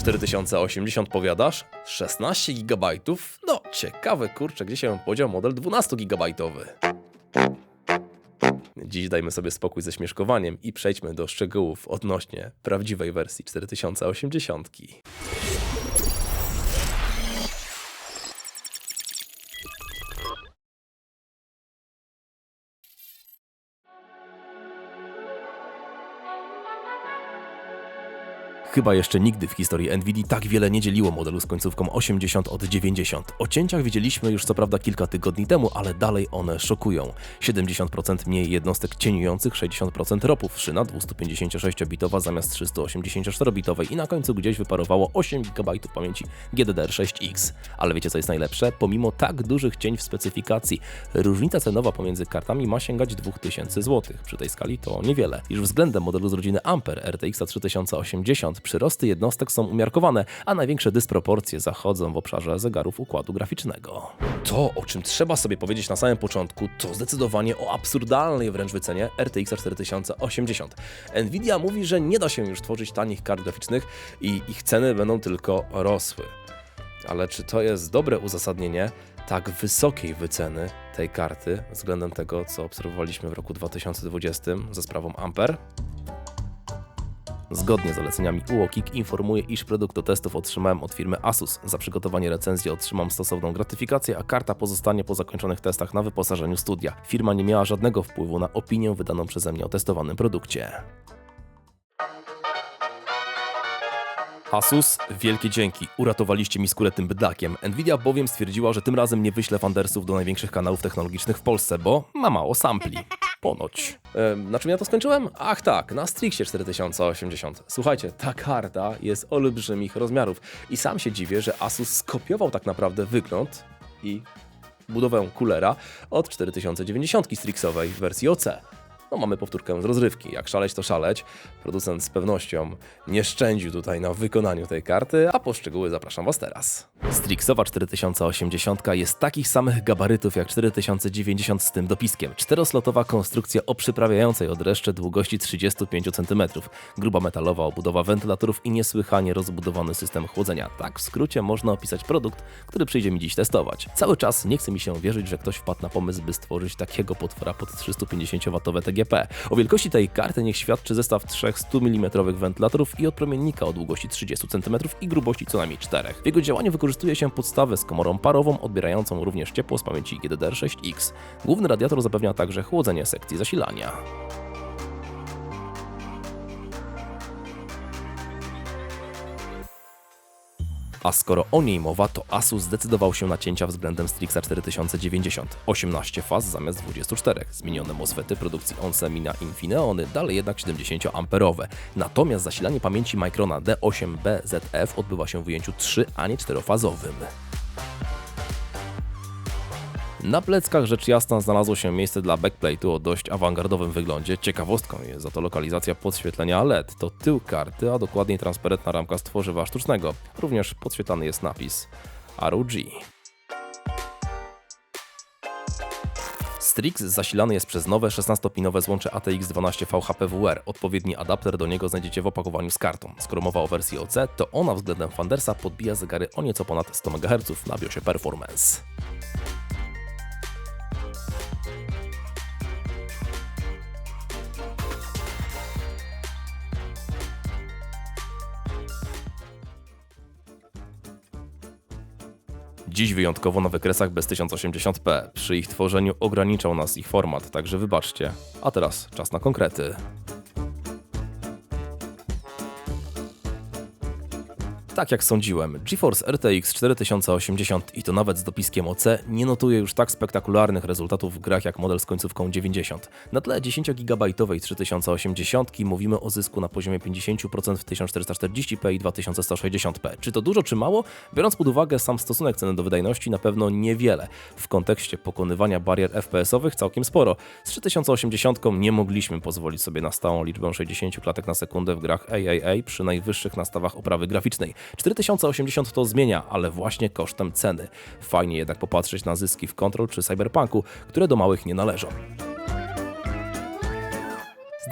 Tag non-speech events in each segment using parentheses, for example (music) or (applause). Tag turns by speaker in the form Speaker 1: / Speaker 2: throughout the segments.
Speaker 1: 4080 powiadasz? 16 GB? No, ciekawe kurczę, gdzie się podział model 12 GB. Dziś dajmy sobie spokój ze śmieszkowaniem i przejdźmy do szczegółów odnośnie prawdziwej wersji 4080. Chyba jeszcze nigdy w historii Nvidia tak wiele nie dzieliło modelu z końcówką 80 od 90. O cięciach wiedzieliśmy już co prawda kilka tygodni temu, ale dalej one szokują. 70% mniej jednostek cieniujących, 60% ropów, szyna 256-bitowa zamiast 384-bitowej i na końcu gdzieś wyparowało 8 GB pamięci GDDR6X. Ale wiecie co jest najlepsze? Pomimo tak dużych cień w specyfikacji, różnica cenowa pomiędzy kartami ma sięgać 2000 zł. Przy tej skali to niewiele. Już względem modelu z rodziny Ampere RTX 3080 przyrosty jednostek są umiarkowane, a największe dysproporcje zachodzą w obszarze zegarów układu graficznego. To, o czym trzeba sobie powiedzieć na samym początku, to zdecydowanie o absurdalnej wręcz wycenie RTX 4080. Nvidia mówi, że nie da się już tworzyć tanich kart graficznych i ich ceny będą tylko rosły. Ale czy to jest dobre uzasadnienie tak wysokiej wyceny tej karty względem tego, co obserwowaliśmy w roku 2020 ze sprawą Ampere? Zgodnie z zaleceniami UOKiK informuje, iż produkt do testów otrzymałem od firmy Asus. Za przygotowanie recenzji otrzymam stosowną gratyfikację, a karta pozostanie po zakończonych testach na wyposażeniu studia. Firma nie miała żadnego wpływu na opinię wydaną przeze mnie o testowanym produkcie. Asus, wielkie dzięki. Uratowaliście mi skórę tym bydlakiem. Nvidia bowiem stwierdziła, że tym razem nie wyśle fandersów do największych kanałów technologicznych w Polsce, bo ma mało sampli. Ponoć. Na czym ja to skończyłem? Ach tak, na Strixie 4080. Słuchajcie, ta karta jest olbrzymich rozmiarów i sam się dziwię, że Asus skopiował tak naprawdę wygląd i budowę kulera od 4090 Strixowej w wersji OC. No mamy powtórkę z rozrywki. Jak szaleć to szaleć. Producent z pewnością nie szczędził tutaj na wykonaniu tej karty, a po szczegóły zapraszam Was teraz. Strixowa 4080 jest takich samych gabarytów jak 4090 z tym dopiskiem. Czteroslotowa konstrukcja o przyprawiającej od reszty długości 35 cm. Gruba metalowa obudowa wentylatorów i niesłychanie rozbudowany system chłodzenia. Tak w skrócie można opisać produkt, który przyjdzie mi dziś testować. Cały czas nie chce mi się wierzyć, że ktoś wpadł na pomysł, by stworzyć takiego potwora pod 350W O wielkości tej karty niech świadczy zestaw trzech 100 mm wentylatorów i odpromiennika o długości 30 cm i grubości co najmniej 4. W jego działaniu wykorzystuje się podstawę z komorą parową, odbierającą również ciepło z pamięci GDDR6X. Główny radiator zapewnia także chłodzenie sekcji zasilania. A skoro o niej mowa, to Asus zdecydował się na cięcia względem Strixa 4090. 18 faz zamiast 24. Zmienione MOSFETy produkcji Onsemina Infineony, dalej jednak 70-amperowe. Natomiast zasilanie pamięci Microna D8BZF odbywa się w ujęciu 3, a nie 4-fazowym. Na pleckach rzecz jasna znalazło się miejsce dla backplate'u o dość awangardowym wyglądzie. Ciekawostką jest za to lokalizacja podświetlenia LED. To tył karty, a dokładniej transparentna ramka z tworzywa sztucznego. Również podświetlany jest napis ROG. Strix zasilany jest przez nowe 16-pinowe złącze ATX 12 VHPWR. Odpowiedni adapter do niego znajdziecie w opakowaniu z kartą. Skoro mowa o wersji OC, to ona względem Fandersa podbija zegary o nieco ponad 100 MHz na BIOSie Performance. Dziś wyjątkowo na wykresach bez 1080p. Przy ich tworzeniu ograniczał nas ich format, także wybaczcie. A teraz czas na konkrety. Tak jak sądziłem, GeForce RTX 4080 i to nawet z dopiskiem OC nie notuje już tak spektakularnych rezultatów w grach jak model z końcówką 90. Na tle 10GB 3080 mówimy o zysku na poziomie 50% w 1440p i 2160p. Czy to dużo czy mało? Biorąc pod uwagę sam stosunek ceny do wydajności na pewno niewiele. W kontekście pokonywania barier FPS-owych całkiem sporo. Z 3080 nie mogliśmy pozwolić sobie na stałą liczbę 60 klatek na sekundę w grach AAA przy najwyższych nastawach oprawy graficznej. 4080 to zmienia, ale właśnie kosztem ceny. Fajnie jednak popatrzeć na zyski w Control czy Cyberpunku, które do małych nie należą.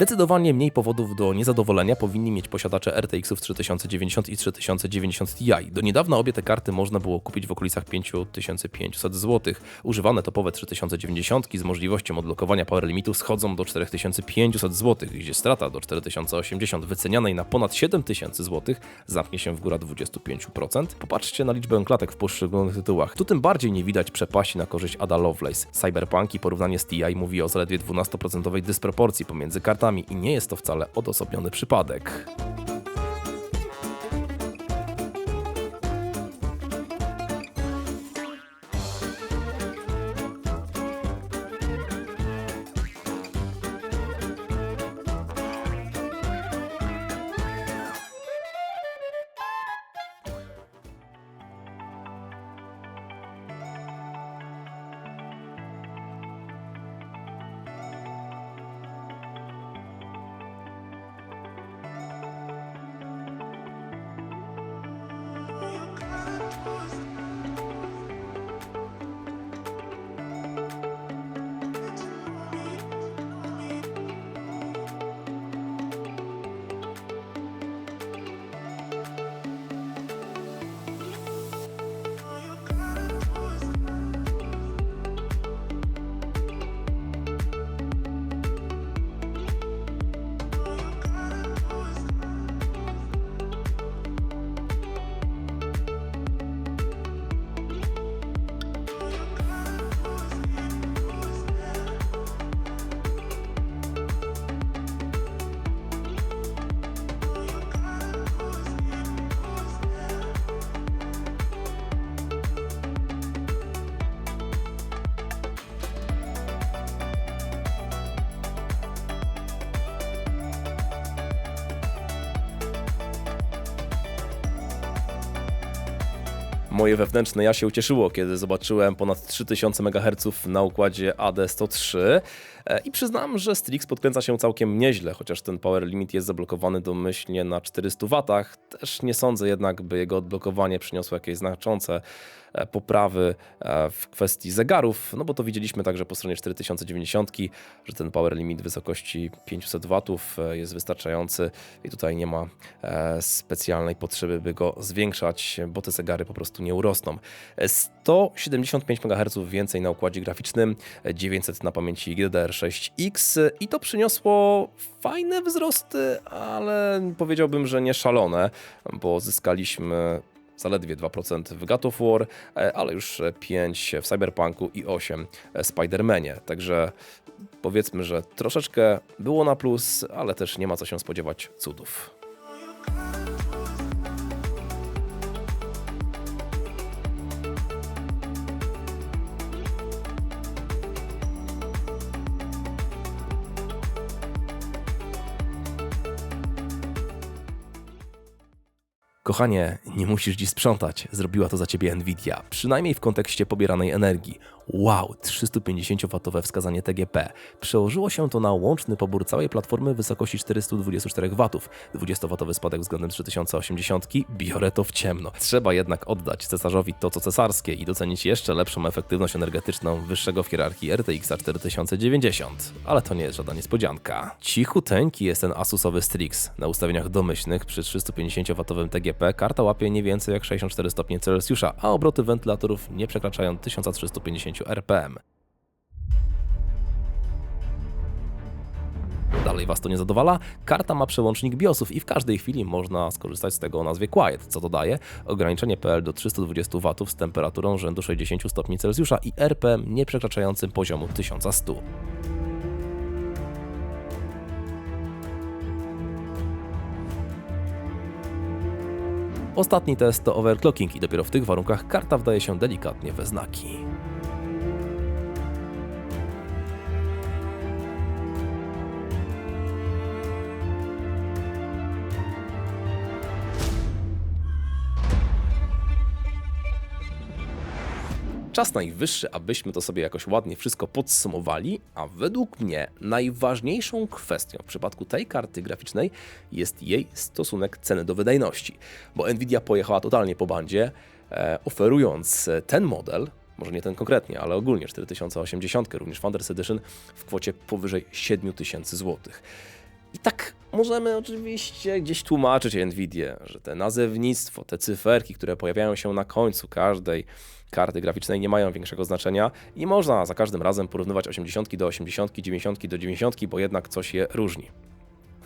Speaker 1: Zdecydowanie mniej powodów do niezadowolenia powinni mieć posiadacze RTX-ów 3090 i 3090 Ti. Do niedawna obie te karty można było kupić w okolicach 5500 zł. Używane topowe 3090 z możliwością odblokowania power limitu schodzą do 4500 zł, gdzie strata do 4080 wycenianej na ponad 7000 zł zamknie się w góra 25%. Popatrzcie na liczbę klatek w poszczególnych tytułach. Tu tym bardziej nie widać przepaści na korzyść Ada Lovelace. Cyberpunk i porównanie z TI mówi o zaledwie 12% dysproporcji pomiędzy kartami i nie jest to wcale odosobniony przypadek. Moje wewnętrzne ja się ucieszyło, kiedy zobaczyłem ponad 3000 MHz na układzie AD103 E, i przyznam, że Strix podkręca się całkiem nieźle, chociaż ten power limit jest zablokowany domyślnie na 400 W. Też nie sądzę jednak, by jego odblokowanie przyniosło jakieś znaczące e, poprawy e, w kwestii zegarów, no bo to widzieliśmy także po stronie 4090, że ten power limit wysokości 500 W jest wystarczający i tutaj nie ma specjalnej potrzeby, by go zwiększać, bo te zegary po prostu nie urosną. 175 MHz więcej na układzie graficznym, 900 na pamięci GDDR6X i to przyniosło fajne wzrosty, ale powiedziałbym, że nie szalone, bo zyskaliśmy zaledwie 2% w God of War, ale już 5 w Cyberpunku i 8 w Spider-Manie. Także powiedzmy, że troszeczkę było na plus, ale też nie ma co się spodziewać cudów. Kochanie, nie musisz dziś sprzątać, zrobiła to za ciebie Nvidia, przynajmniej w kontekście pobieranej energii. Wow, 350W wskazanie TGP. Przełożyło się to na łączny pobór całej platformy w wysokości 424 W. 20W spadek względem 3080, biorę to w ciemno. Trzeba jednak oddać cesarzowi to co cesarskie i docenić jeszcze lepszą efektywność energetyczną wyższego w hierarchii RTX 4090. Ale to nie jest żadna niespodzianka. Cichuteńki jest ten Asusowy Strix. Na ustawieniach domyślnych przy 350W TGP karta łapie nie więcej jak 64 stopnie Celsjusza, a obroty wentylatorów nie przekraczają 1350 RPM. Dalej Was to nie zadowala? Karta ma przełącznik BIOSów i w każdej chwili można skorzystać z tego o nazwie Quiet, co dodaje ograniczenie PL do 320 W z temperaturą rzędu 60 stopni Celsjusza i RPM nie przekraczającym poziomu 1100. Ostatni test to overclocking i dopiero w tych warunkach karta wdaje się delikatnie we znaki. Czas najwyższy, abyśmy to sobie jakoś ładnie wszystko podsumowali, a według mnie najważniejszą kwestią w przypadku tej karty graficznej jest jej stosunek ceny do wydajności, bo Nvidia pojechała totalnie po bandzie, e, oferując ten model, może nie ten konkretnie, ale ogólnie 4080, również Founders Edition w kwocie powyżej 7000 zł. I tak możemy oczywiście gdzieś tłumaczyć Nvidia, że te nazewnictwo, te cyferki, które pojawiają się na końcu każdej karty graficznej nie mają większego znaczenia i można za każdym razem porównywać 80 do 80, 90 do 90, bo jednak coś je różni.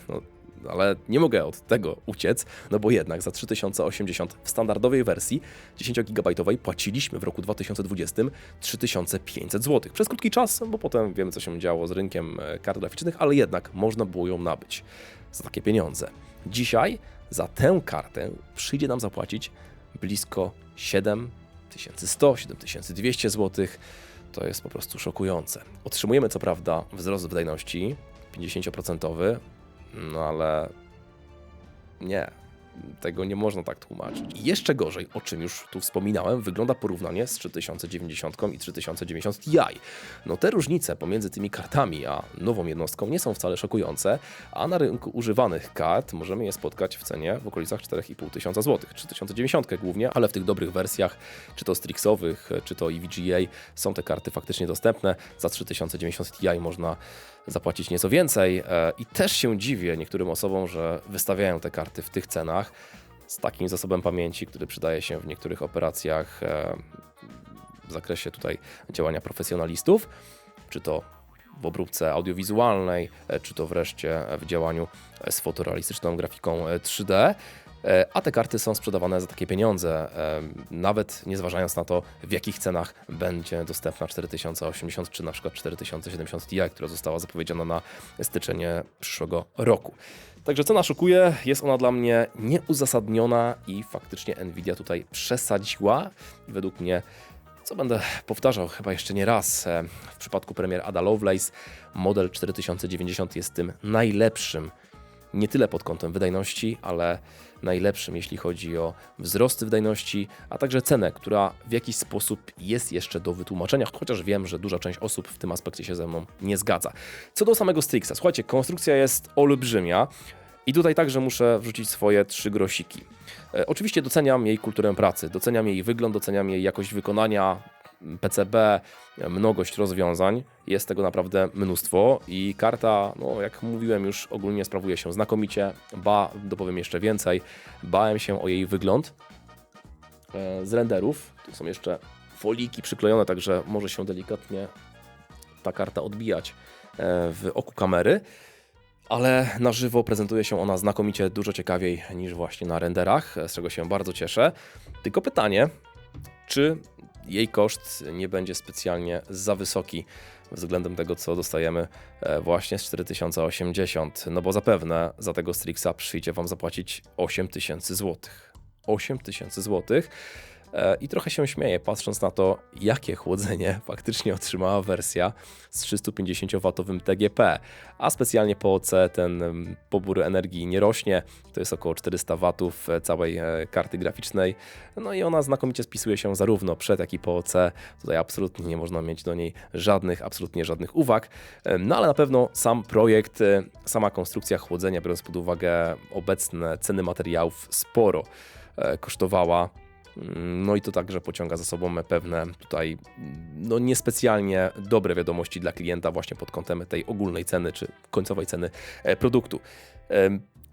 Speaker 1: No, ale nie mogę od tego uciec, no bo jednak za 3080 w standardowej wersji 10GB płaciliśmy w roku 2020 3500 zł. Przez krótki czas, bo potem wiemy co się działo z rynkiem e, kart graficznych, ale jednak można było ją nabyć za takie pieniądze. Dzisiaj za tę kartę przyjdzie nam zapłacić blisko 7100, 7200 zł. To jest po prostu szokujące. Otrzymujemy co prawda wzrost wydajności 50%, no ale nie, tego nie można tak tłumaczyć. I jeszcze gorzej, o czym już tu wspominałem, wygląda porównanie z 3090 i 3090 Ti. No te różnice pomiędzy tymi kartami a nową jednostką nie są wcale szokujące, a na rynku używanych kart możemy je spotkać w cenie w okolicach 4500 tysiąca złotych. 3090 głównie, ale w tych dobrych wersjach, czy to Strixowych, czy to EVGA, są te karty faktycznie dostępne. Za 3090 Ti można zapłacić nieco więcej e, i też się dziwię niektórym osobom, że wystawiają te karty w tych cenach z takim zasobem pamięci, który przydaje się w niektórych operacjach e, w zakresie tutaj działania profesjonalistów, czy to w obróbce audiowizualnej, e, czy to wreszcie w działaniu z fotorealistyczną grafiką 3D. E, a te karty są sprzedawane za takie pieniądze, e, nawet nie zważając na to, w jakich cenach będzie dostępna 4080 czy na przykład 4070 Ti, która została zapowiedziana na styczeń przyszłego roku. Także cena szokuje, jest ona dla mnie nieuzasadniona i faktycznie Nvidia tutaj przesadziła. Według mnie co będę powtarzał chyba jeszcze nie raz, e, w przypadku premier Ada Lovelace model 4090 jest tym najlepszym nie tyle pod kątem wydajności, ale najlepszym, jeśli chodzi o wzrosty wydajności, a także cenę, która w jakiś sposób jest jeszcze do wytłumaczenia, chociaż wiem, że duża część osób w tym aspekcie się ze mną nie zgadza. Co do samego Strixa, słuchajcie, konstrukcja jest olbrzymia. I tutaj także muszę wrzucić swoje trzy grosiki. E, oczywiście doceniam jej kulturę pracy, doceniam jej wygląd, doceniam jej jakość wykonania, PCB, mnogość rozwiązań, jest tego naprawdę mnóstwo i karta, no jak mówiłem już, ogólnie sprawuje się znakomicie, ba, dopowiem jeszcze więcej, bałem się o jej wygląd e, z renderów, tu są jeszcze foliki przyklejone, także może się delikatnie ta karta odbijać e, w oku kamery, ale na żywo prezentuje się ona znakomicie, dużo ciekawiej niż właśnie na renderach, z czego się bardzo cieszę. Tylko pytanie, czy jej koszt nie będzie specjalnie za wysoki względem tego, co dostajemy e, właśnie z 4080, no bo zapewne za tego Strixa przyjdzie Wam zapłacić 8000 zł. 8000 złotych I trochę się śmieję, patrząc na to, jakie chłodzenie (laughs) faktycznie otrzymała wersja z 350W TGP, a specjalnie po OC ten pobór energii nie rośnie, to jest około 400 W e, całej e, karty graficznej, no i ona znakomicie spisuje się zarówno przed, jak i po OC, tutaj absolutnie nie można mieć do niej żadnych, absolutnie żadnych uwag, no ale na pewno sam projekt, sama konstrukcja chłodzenia, biorąc pod uwagę obecne ceny materiałów, sporo kosztowała. No i to także pociąga za sobą pewne tutaj no niespecjalnie dobre wiadomości dla klienta właśnie pod kątem tej ogólnej ceny czy końcowej ceny e, produktu.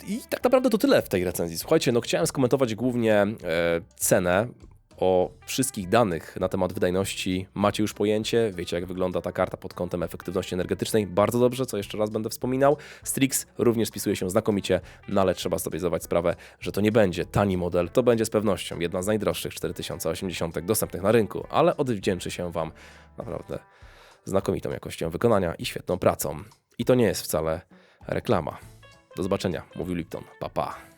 Speaker 1: I tak naprawdę to tyle w tej recenzji. Słuchajcie, no chciałem skomentować głównie e, cenę o wszystkich danych na temat wydajności macie już pojęcie, wiecie jak wygląda ta karta pod kątem efektywności energetycznej, bardzo dobrze, co jeszcze raz będę wspominał. Strix również spisuje się znakomicie, no ale trzeba sobie zdawać sprawę, że to nie będzie tani model, to będzie z pewnością jedna z najdroższych 4080 dostępnych na rynku, ale odwdzięczy się Wam naprawdę znakomitą jakością wykonania i świetną pracą. I to nie jest wcale reklama. Do zobaczenia, mówił Lipton. Pa, pa.